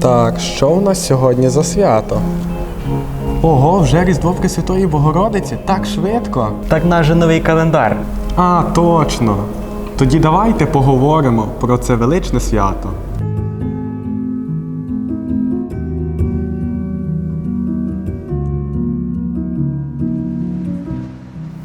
Так, що у нас сьогодні за свято? Ого, вже Різдво Пресвятої Богородиці? Так швидко. Так наш же новий календар. А, точно. Тоді давайте поговоримо про це величне свято.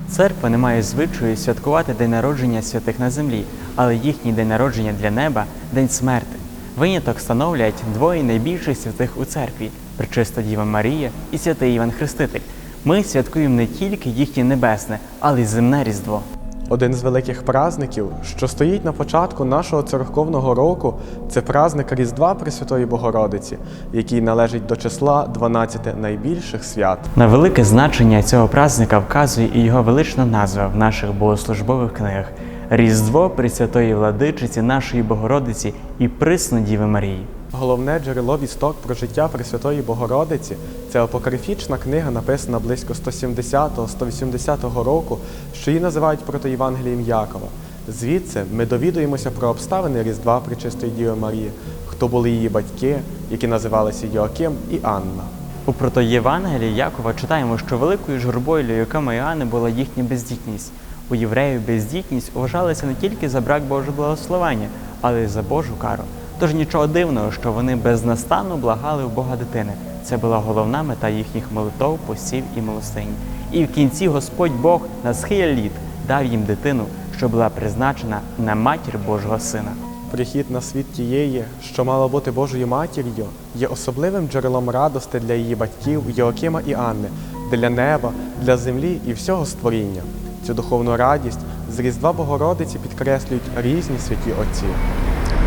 Церква не має звичаю святкувати день народження святих на землі, але їхній день народження для неба день смерти. Виняток становлять двоє найбільших святих у церкві Пречиста Діва Марія і святий Іван Хреститель. Ми святкуємо не тільки їхнє небесне, але й земне Різдво. Один з великих праздників, що стоїть на початку нашого церковного року, це праздник Різдва Пресвятої Богородиці, який належить до числа 12 найбільших свят. На велике значення цього праздника вказує і його велична назва в наших богослужбових книгах Різдво Пресвятої Владичиці нашої Богородиці і Присну Діви Марії. Головне джерело вісток про життя Пресвятої Богородиці це апокрифічна книга, написана близько 170-180 року, що її називають протоєвангелієм Якова. Звідси ми довідуємося про обставини Різдва Пречистої Діви Марії, хто були її батьки, які називалися Йоаким і Анна. У протоєвангелії Якова читаємо, що великою журбою для Йокима і Іоанни була їхня бездітність. У євреїв бездітність вважалася не тільки за брак Божого благословення, але й за Божу кару. Тож нічого дивного, що вони безнастанно благали у Бога дитини. Це була головна мета їхніх молитов, постів і милостині. І в кінці Господь Бог на схилі літ дав їм дитину, що була призначена на матір Божого Сина. Прихід на світ тієї, що мала бути Божою матір'ю, є особливим джерелом радости для її батьків Йоакима і Анни, для неба, для землі і всього створіння. Цю духовну радість з Різдва Богородиці підкреслюють різні святі отці.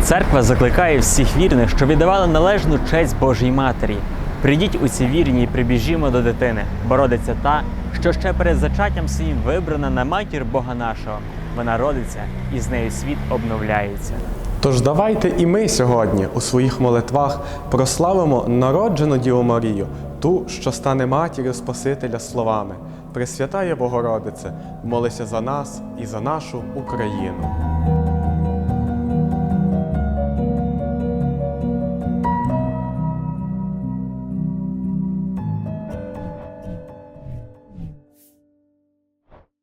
Церква закликає всіх вірних, що віддавали належну честь Божій Матері. Прийдіть ці вірні і прибіжімо до дитини, бо родиться та, що ще перед зачаттям своїм вибрана на матір Бога нашого. Вона родиться, і з нею світ обновляється. Тож давайте і ми сьогодні у своїх молитвах прославимо народжену Діву Марію, ту, що стане матір'ю Спасителя словами. Пресвятає Богородице, молися за нас і за нашу Україну.